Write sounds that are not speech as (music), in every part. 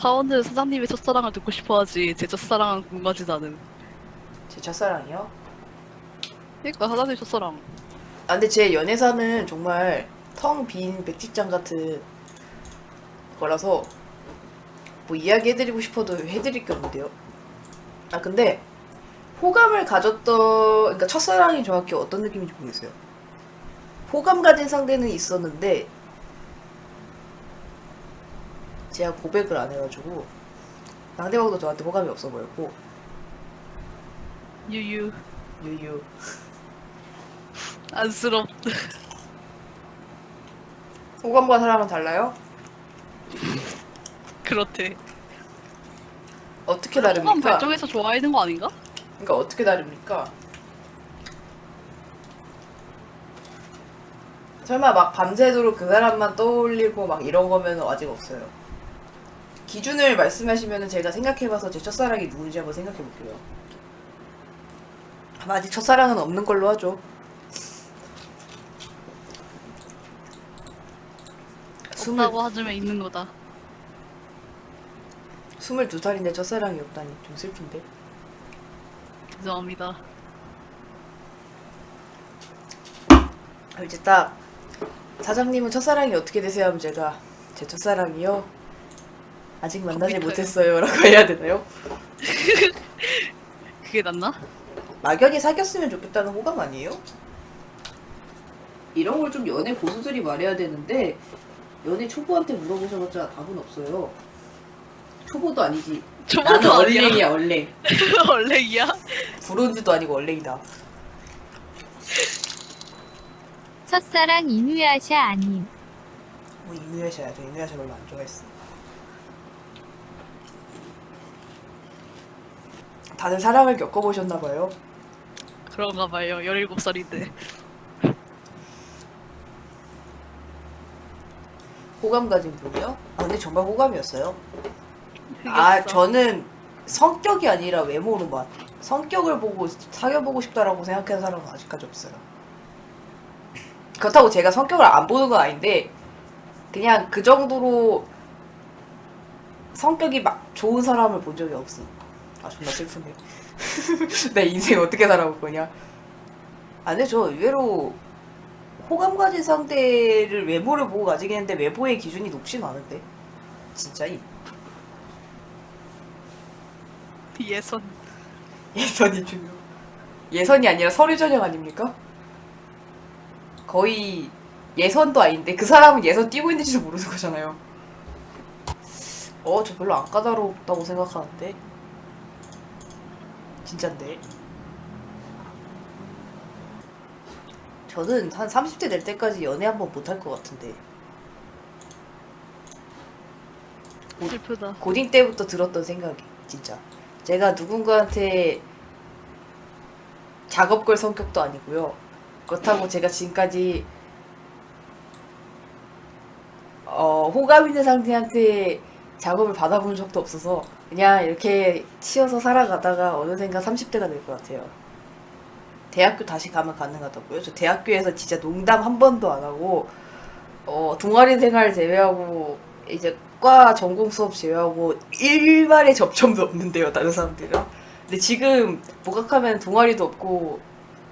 사원은 사장님의 첫사랑을 듣고 싶어하지 제 첫사랑은 궁금하지도 않음. 제 첫사랑이요? 그러니까 사장님 첫사랑. 아 근데 제 연애사는 정말 텅 빈 백지장 같은 거라서 뭐 이야기 해드리고 싶어도 해드릴 게 없는데요. 아 근데 호감을 가졌던 그러니까 첫사랑이 정확히 어떤 느낌인지 모르겠어요. 호감 가진 상대는 있었는데 제가 고백을 안 해가지고 상대방도 저한테 호감이 없어 보였고 유유 유유 안쓰럽. 호감과 사랑은 달라요? 그렇대. 어떻게 호감 다릅니까? 발정해서 좋아하는 거 아닌가? 그러니까 어떻게 다릅니까? 설마 막 밤새도록 그 사람만 떠올리고 막 이런 거면 아직 없어요. 기준을 말씀하시면 제가 생각해봐서 제 첫사랑이 누군지 한번 생각해볼게요. 아마 아직 첫사랑은 없는 걸로 하죠. 스물, 없다고 하자면 있는 거다. 22살인데 첫사랑이 없다니 좀 슬픈데. 죄송합니다. 아, 이제 딱 사장님은 첫사랑이 어떻게 되세요? 하면 제가 제 첫사랑이요? 아직 만나지 컴퓨터요. 못했어요 라고 해야 되나요? (laughs) 그게 낫나? 막연히 사귀었으면 좋겠다는 호감 아니에요? 이런 걸 좀 연애 고수들이 말해야 되는데 연애 초보한테 물어보셔봤자 답은 없어요 초보도 아니지 나는 초보도 아니야. 얼랭이야 얼랭 (laughs) 얼랭이야? 브론즈도 아니고 얼랭이다 첫사랑 이누야샤 아님. 뭐 이누야샤야 저 이누야샤 별로 안 좋아했어 다들 사랑을 겪어보셨나 봐요 그런가 봐요. 17살인데. 호감 가진 분이요? 아 근데 정말 호감이었어요. 아 저는 성격이 아니라 외모로만 성격을 보고 사귀어보고 싶다라고 생각하는 사람은 아직까지 없어요. 그렇다고 제가 성격을 안 보는 건 아닌데 그냥 그 정도로 성격이 막 좋은 사람을 본 적이 없음. 아 존나 슬프네. (laughs) 내 인생 어떻게 살아볼 거냐. 아 근데 저 의외로 호감 가진 상대를 외모를 보고 가지겠는데 외모의 기준이 높진 않은데 진짜 이 예선. 예선이 중요 예선이 아니라 서류 전형 아닙니까? 거의 예선도 아닌데 그 사람은 예선 뛰고 있는지도 모르는 거잖아요 어 저 별로 안 까다롭다고 생각하는데 진짠데. 저는 한 30대 될 때까지 연애 한 번 못할 것 같은데. 슬프다. 고딩 때부터 들었던 생각이 진짜. 제가 누군가한테 작업 걸 성격도 아니고요. 그렇다고 제가 지금까지 어, 호감 있는 상대한테 작업을 받아본 적도 없어서 그냥 이렇게 치여서 살아가다가 어느샌가 30대가 될 것 같아요 대학교 다시 가면 가능하다고요? 저 대학교에서 진짜 농담 한 번도 안 하고 어, 동아리 생활 제외하고 이제 과 전공 수업 제외하고 일말의 접점도 없는데요, 다른 사람들이랑. 근데 지금 복학하면 동아리도 없고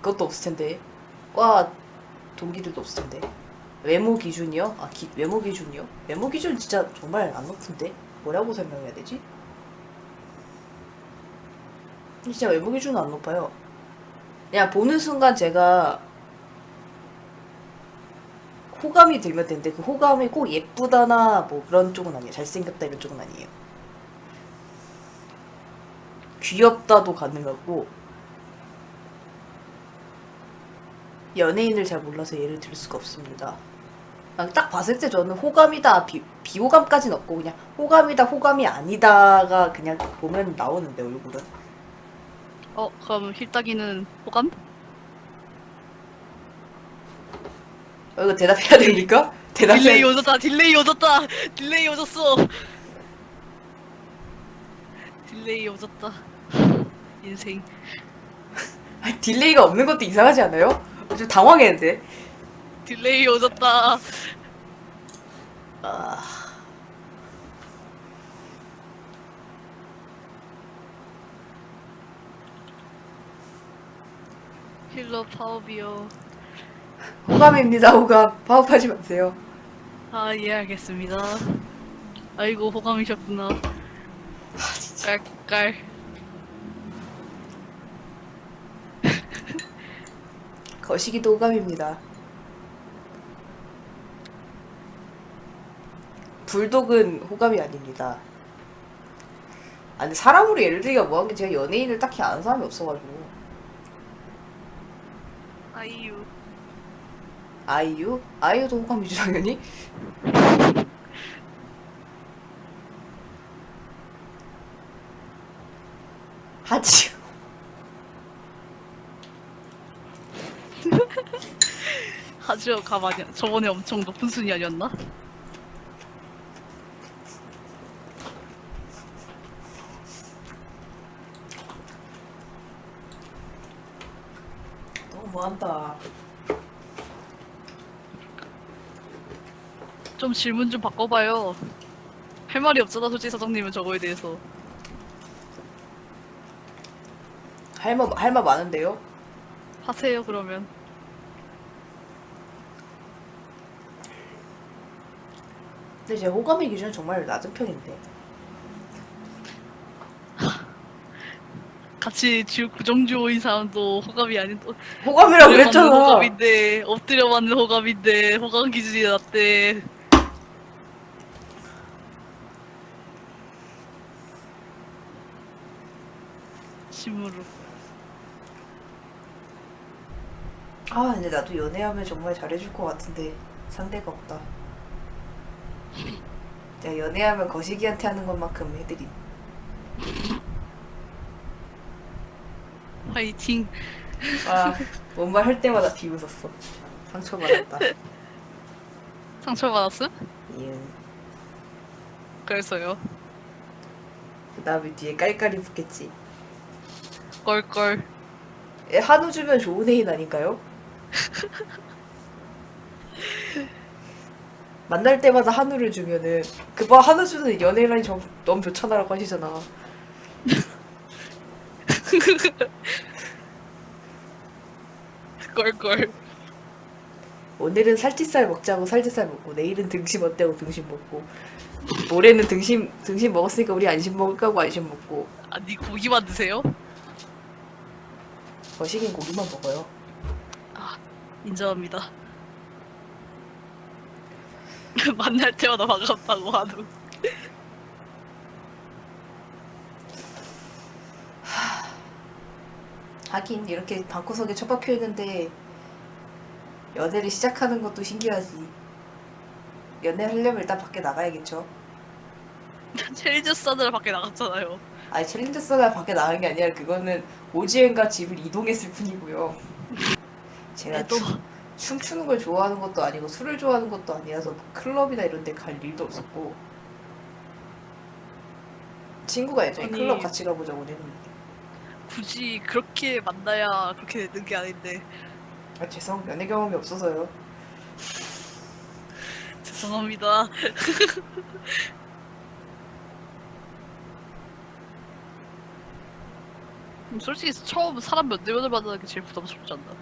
그것도 없을 텐데. 과 동기들도 없을 텐데. 외모 기준이요? 아, 기, 외모 기준이요? 외모 기준 진짜 정말 안 높은데? 뭐라고 설명해야 되지? 진짜 외모 기준은 안 높아요. 그냥 보는 순간 제가 호감이 들면 되는데 그 호감이 꼭 예쁘다나 뭐 그런 쪽은 아니에요. 잘생겼다 이런 쪽은 아니에요. 귀엽다도 가능하고 연예인을 잘 몰라서 예를 들 수가 없습니다. 그냥 딱 봤을 때 저는 호감이다 비, 비호감까지는 없고 그냥 호감이다 호감이 아니다가 그냥 보면 나오는데 얼굴은 어, 그럼 힐따기는 호감? 어, 이거 대답해야 됩니까? (laughs) 대답해야 딜레이 오졌다. 딜레이 오졌다. 딜레이 오졌어. 딜레이 오졌다. 인생. 아니, 딜레이가 없는 것도 이상하지 않아요? 좀 당황했는데 딜레이 오졌다. 아. 힐러 파업이요. 호감입니다, 호감. 파업하지 마세요. 아, 예, 이해하겠습니다. 아이고, 호감이셨구나. 아, 깔깔. 거시기도 호감입니다. 불독은 호감이 아닙니다 아 근데 사람으로 예를 들기가 뭐한 게 제가 연예인을 딱히 아는 사람이 없어가지고 아이유. 아이유? 아이유도 호감이죠 당연히 (laughs) 하지 (laughs) 하지요, 가만히. 저번에 엄청 높은 순위 아니었나? 뭐한다 좀 질문 좀 바꿔봐요. 할 말이 없잖아, 솔직히 사장님은 저거에 대해서. 할말 할말 많은데요? 하세요, 그러면. 근데 제 호감의 기준은 정말 낮은 편인데 같이 주 구정주호인 사람도 호감이 아닌 또 호감이라고 엎드려 맞는 그랬잖아 호감인데 엎드려 맞는 호감인데 호감 기준이 낮대. 심으로. 아 근데 나도 연애하면 정말 잘해줄 것 같은데 상대가 없다 내가 연애하면 거시기한테 하는 것만큼 해드림 화이팅. 아, 뭔말할 때마다 비웃었어. 상처받았다. 상처받았음? 이은. 그래서요. 그 다음에 뒤에 깔깔이 붙겠지. 껄껄. 에, 한우 주면 좋은 애인 아닌가요? (laughs) 만날 때마다 한우를 주면은 그봐 한우 주는 연애라니 좀 너무 좋잖아라고 하시잖아. (laughs) 껄껄. 오늘은 살치살 먹자고 살치살 먹고 내일은 등심 어때고 등심 먹고 모레는 등심 등심 먹었으니까 우리 안심 먹을까 하고 안심 먹고 아니 고기만 드세요? 거시긴 고기만 먹어요. 인정합니다. (laughs) 만날 때마다 반갑다고 하는. 하긴 이렇게 방구석에 처박혀 있는데 연애를 시작하는 것도 신기하지. 연애하려면 일단 밖에 나가야겠죠. (laughs) 챌린저 사느라 밖에 나갔잖아요. 아니 챌린저 서가 밖에 나간 게 아니라 그거는 오지엔과 집을 이동했을 뿐이고요. 제가 춤, 춤추는 걸 좋아하는 것도 아니고 술을 좋아하는 것도 아니라서 클럽이나 이런 데 갈 일도 없었고 친구가 예전에 아니. 클럽 같이 가보자고 했는데 굳이 그렇게 만나야 그렇게 되는 게 아닌데 아 죄송 연애 경험이 없어서요. 죄송합니다. 음, (laughs) 솔직히 처음 사람 몇 대면을 만나는 게 제일 부담스럽지 않나?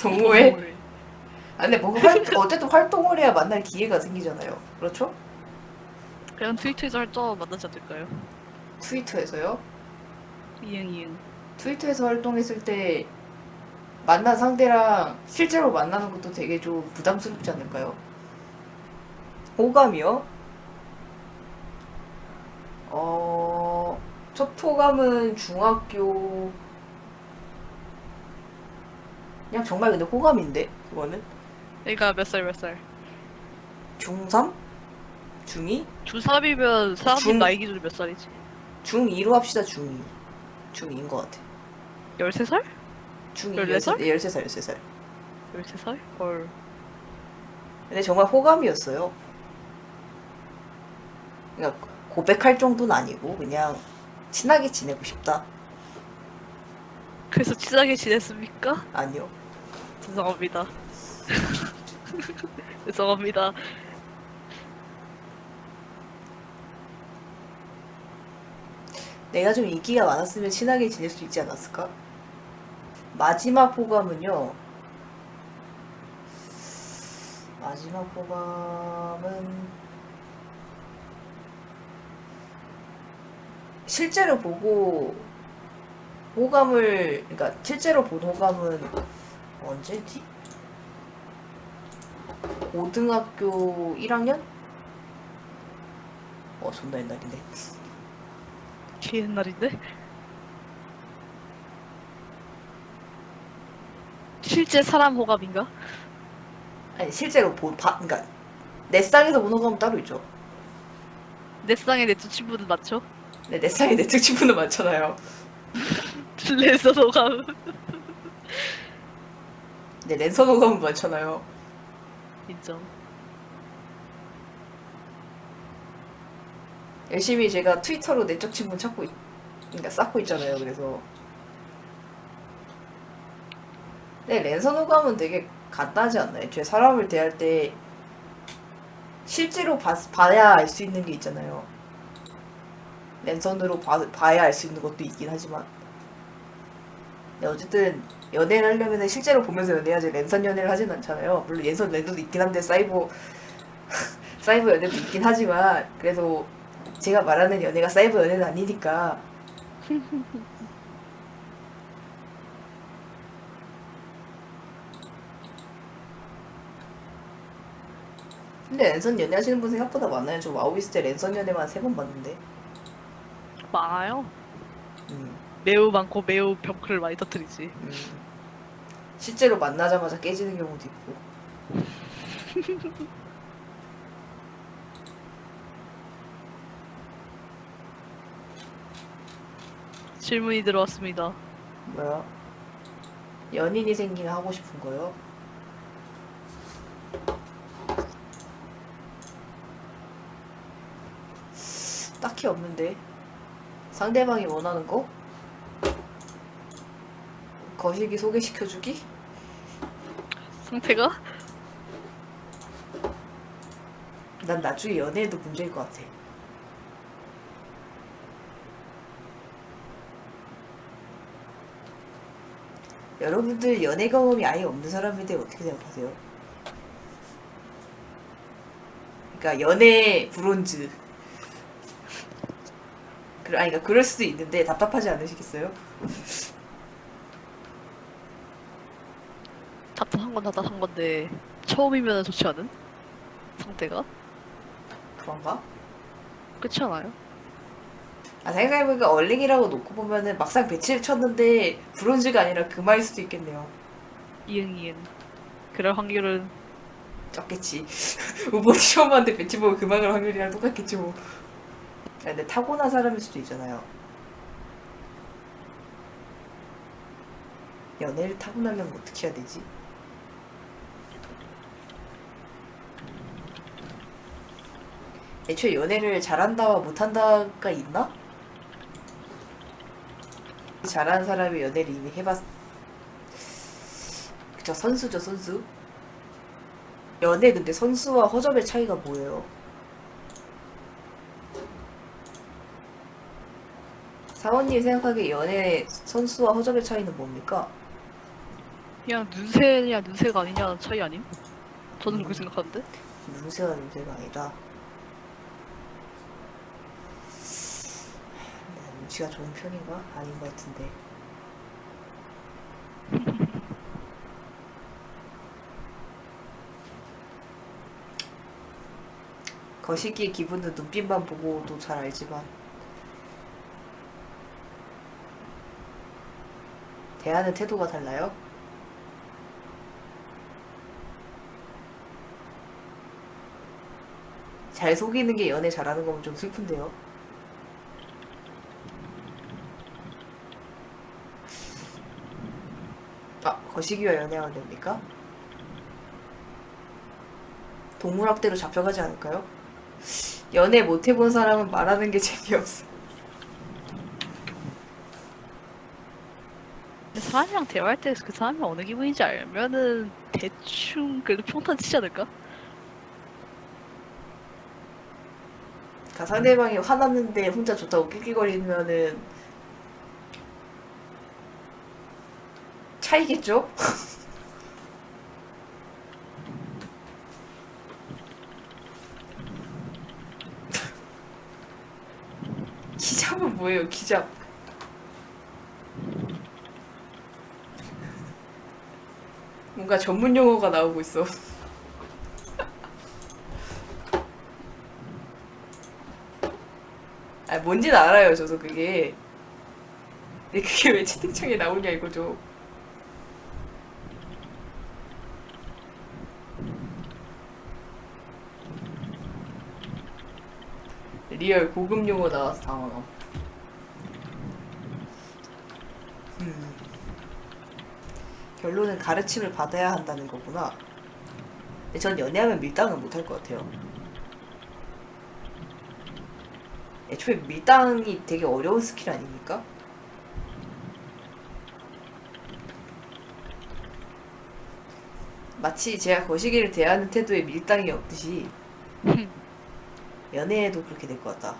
동호회? 동호회. 아 근데 뭔가 활, 어쨌든 활동을 해야 만날 기회가 생기잖아요. 그렇죠? 그냥 트위터에서 활동 만나지 않을까요? 트위터에서요? 이응 이응. 트위터에서 활동했을 때 만난 상대랑 실제로 만나는 것도 되게 좀 부담스럽지 않을까요? 호감이요? 어, 첫 호감은 중학교 그냥 정말 근데 호감인데 그거는 그러니까 몇 살 몇 살? 중3? 중2? 중3이면 사람들 중- 나이 기준이 몇 살이지? 중2로 합시다 중2 중2인 것 같아 13살? 중2 열네 살? 13살 13살 13살? 헐. 근데 정말 호감이었어요. 그러니까 고백할 정도는 아니고 그냥 친하게 지내고 싶다. 그래서 친하게 지냈습니까? 아니요. 죄송합니다. (laughs) 죄송합니다. 내가 좀 인기가 많았으면 친하게 지낼 수 있지 않았을까? 마지막 호감은요. 마지막 호감은 실제로 보고 호감을 그러니까 실제로 본 호감은 언제지? 고등학교 1학년? 어 존나 옛날인데 개 옛날인데? 실제 사람 호감인가? 아니 실제로 본 바, 그러니까 내 쌍에서 본 호감은 따로 있죠 내 쌍에 내 두 친구들 맞죠? 네, 내 쌍에 내 특친분은 많잖아요 레서 호감. 네 랜선 호감은 많잖아요 인정. 열심히 제가 트위터로 내적 친분 찾고 있, 그러니까 쌓고 있잖아요. 그래서. 네 랜선 호감은 되게 간단하지 않나요? 제 사람을 대할 때 실제로 봐, 봐야 알 수 있는 게 있잖아요. 랜선으로 봐, 봐야 알 수 있는 것도 있긴 하지만. 네, 어쨌든 연애를 하려면 실제로 보면서 연애하지. 랜선 연애를 하진 않잖아요. 물론 랜선 연애도 있긴 한데 사이버 (laughs) 사이버 연애도 있긴 하지만 그래도 제가 말하는 연애가 사이버 연애는 아니니까 근데 랜선 연애 하시는 분 생각보다 많아요 저 와우이스 때 랜선 연애만 세 번 봤는데 많아요. 음, 매우 많고 매우 병크를 많이 터뜨리지. 음. 실제로 만나자마자 깨지는 경우도 있고 (laughs) 질문이 들어왔습니다. 뭐야 연인이 생기면 하고 싶은 거요? 딱히 없는데 상대방이 원하는 거? 거시기 소개시켜주기? 상태가? 난 나중에 연애에도 문제일 것 같아 여러분들 연애 경험이 아예 없는 사람에 대해 어떻게 생각하세요? 그러니까 연애 브론즈 그 아니 그러니까 그럴 수도 있는데 답답하지 않으시겠어요? 답답한 건 답답한 건데 처음이면 좋지 않은? 상태가? 그런가? 그렇지 않아요? 아 생각해보니까 얼링이라고 놓고 보면은 막상 배치를 쳤는데 브론즈가 아니라 금화일 수도 있겠네요 이응 이응. 그럴 확률은 적겠지 우버디 처음한테 배치 보고 금화갈 확률이랑 똑같겠지 뭐 아, 근데 타고난 사람일 수도 있잖아요 연애를 타고나려면 어떻게 해야 되지? 애초에 연애를 잘한다와 못한다가 있나? 잘하는 사람이 연애를 이미 해봤 그쵸 선수죠 선수 연애 근데 선수와 허접의 차이가 뭐예요? 사원님 생각하기에 연애 선수와 허접의 차이는 뭡니까? 그냥 눈새냐 눈새가 아니냐 차이 아님? 저는 그렇게 생각하는데. 눈새가 눈새가 아니다. 나 눈치가 좋은 편인가? 아닌 것 같은데. (laughs) 거시기의 기분은 눈빛만 보고도 잘 알지만 대하는 태도가 달라요? 잘 속이는 게 연애 잘하는 거면 좀 슬픈데요. 아, 거시기와 연애하면 됩니까? 동물학대로 잡혀가지 않을까요? 연애 못 해본 사람은 말하는 게 (laughs) 재미없어. 근데 사람이랑 대화할 때 그 사람이 어느 기분인지 알면은 대충 그래도 평탄 치지 않을까? 그러니까 상대방이 화났는데 혼자 좋다고 낄낄거리면은 차이겠죠? (laughs) 기잡은 뭐예요, 기잡? 뭔가 전문 용어가 나오고 있어. (laughs) 아, 뭔지는 알아요, 저도 그게. 근데 그게 왜 채팅창에 나오냐 이거죠. 리얼 고급 용어 나와서 당황함. 음. 결론은 가르침을 받아야 한다는 거구나. 근데 전 연애하면 밀당은 못할 것 같아요. 애초에 밀당이 되게 어려운 스킬 아닙니까? 마치 제가 거시기를 대하는 태도에 밀당이 없듯이 (laughs) 연애에도 그렇게 될 것 같다.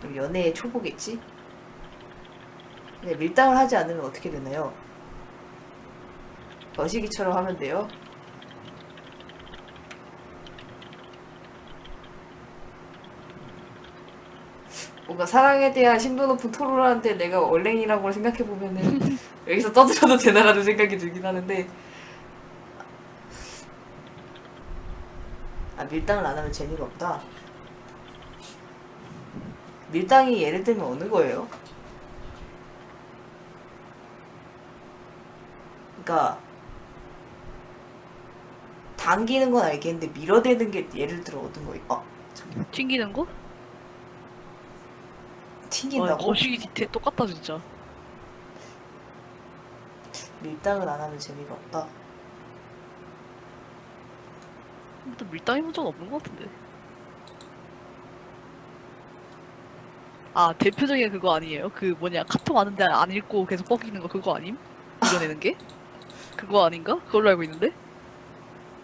그럼 연애의 초보겠지? 근데 밀당을 하지 않으면 어떻게 되나요? 거시기처럼 하면 돼요. 뭔가 사랑에 대한 심도 높은 토론을 하는데 내가 얼랭이라고 생각해보면은 (laughs) 여기서 떠들어도 되나라는 생각이 들긴 하는데 밀당을 안 하면 재미가 없다 밀당이 예를 들면 어느 거예요? 그러니까 당기는 건 알겠는데 밀어대는 게 예를 들어 어떤 거예요? 어? 잠깐만 튕기는 거? 튕긴다고? 아, 거시기 디테일 똑같다 진짜. 밀당을 안 하면 재미가 없다 또 밀당 해본 적 없는 것 같은데. 아 대표적인 그거 아니에요? 그 뭐냐 카톡 왔는데 안 읽고 계속 뻑이는 거 그거 아님? 이겨내는 게? 그거 아닌가? 그걸로 알고 있는데?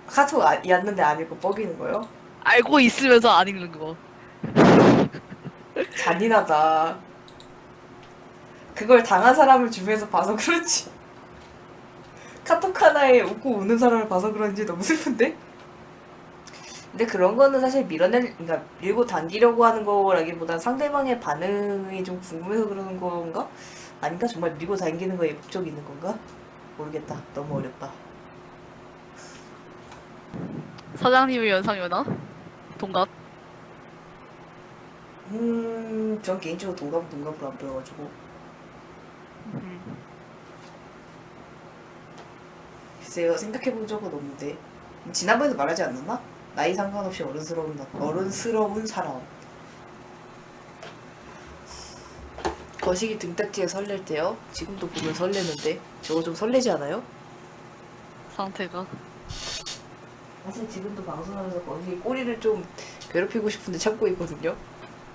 카톡 아, 였는데 안 읽고 뻐기는 거요? 알고 있으면서 안 읽는 거. (laughs) 잔인하다. 그걸 당한 사람을 주변에서 봐서 그렇지. 카톡 하나에 웃고 우는 사람을 봐서 그런지 너무 슬픈데? 근데 그런 거는 사실 밀어낼, 그러니까 밀고 당기려고 하는 거라기보단 상대방의 반응이 좀 궁금해서 그러는 건가? 아닌가? 정말 밀고 당기는 거에 목적이 있는 건가? 모르겠다. 너무 어렵다. 사장님의 연상연하? 동갑? 음, 전 개인적으로 동갑은 동갑으로 안 보여가지고. 음. 글쎄요 생각해 본 적은 없는데 지난번에도 말하지 않았나? 나이 상관없이 어른스러운 나- 어른스러운 사람. 거시기 등딱지에 설렐 때요? 지금도 보면 설레는데? 저거 좀 설레지 않아요? 상태가. 사실 지금도 방송하면서 거시기 꼬리를 좀 괴롭히고 싶은데 참고 있거든요.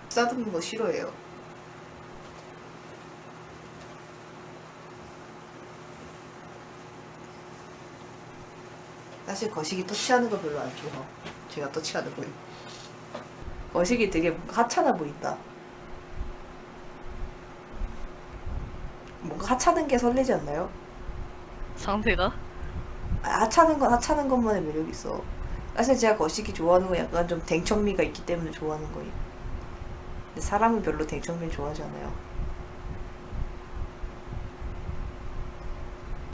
싸드는 거 싫어해요 사실 거시기 터치하는 거 별로 안 좋아. 제가 터치하는 거예요. 거시기 되게 뭔가 하찮아 보인다. 뭔가 하찮은 게 설레지 않나요? 상태가? 아, 하찮은 건 하찮은 것만의 매력이 있어. 사실 제가 거시기 좋아하는 건 약간 좀 댕청미가 있기 때문에 좋아하는 거예요. 근데 사람은 별로 댕청미를 좋아하지 않아요.